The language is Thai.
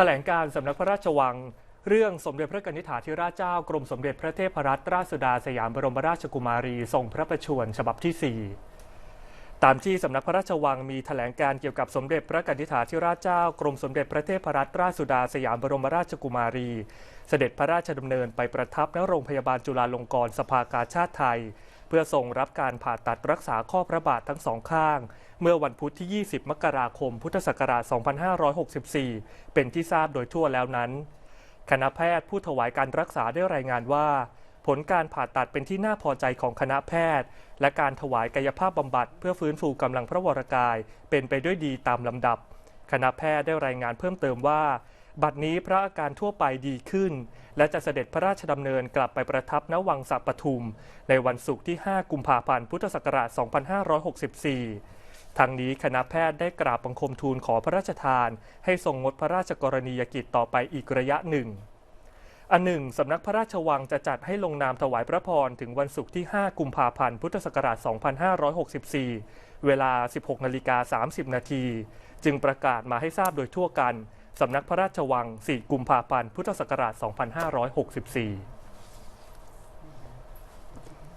แถลงการสำนักพระราชวัง เรื่องสมเด็จพระกนิธิถาธิราชเจ้ากรมสมเด็จพระเทพรัตนราชสุดาสยามบรมราชกุมารีทรงพระประชวรฉบับที่ 4 ตามที่สำนักพระราชวังมีแถลงการเกี่ยวกับสมเด็จพระกนิธิถาธิราชเจ้ากรมสมเด็จพระเทพรัตนราชสุดาสยามบรมราชกุมารี เสด็จพระราชดำเนินไปประทับณโรงพยาบาลจุฬาลงกรณ์สภากาชาติไทย เพื่อทรงรับการผ่าตัดรักษาข้อพระบาททั้งสองข้าง เมื่อวันพุธที่ 20 มกราคม พุทธศักราช 2564 เป็นที่ทราบโดยทั่วแล้วนั้น คณะแพทย์ผู้ถวายการรักษาได้รายงานว่า ผลการผ่าตัดเป็นที่น่าพอใจของคณะแพทย์ และการถวายกายภาพบำบัดเพื่อฟื้นฟูกำลังพระวรกาย เป็นไปด้วยดีตามลำดับ คณะแพทย์ได้รายงานเพิ่มเติมว่า บัดนี้พระอาการทั่วไปดีขึ้น และจะเสด็จพระราชดำเนินกลับไปประทับณวังสัปทุม ในวันศุกร์ที่ 5 กุมภาพันธ์พุทธศักราช 2564 ทางนี้คณะแพทย์ได้กราบบังคมทูลขอพระราชทาน ให้ทรงงดพระราชกรณียกิจต่อไปอีกระยะหนึ่ง อันหนึ่งสำนักพระราชวังจะจัดให้ลงนามถวายพระพรถึงวันศุกร์ที่ 5 กุมภาพันธ์พุทธศักราช 2564 เวลา 16นาฬิกา30นาทีจึงประกาศมาให้ทราบโดยทั่วกัน สำนักพระราชวัง 4 กุมภาพันธ์ พุทธศักราช 2564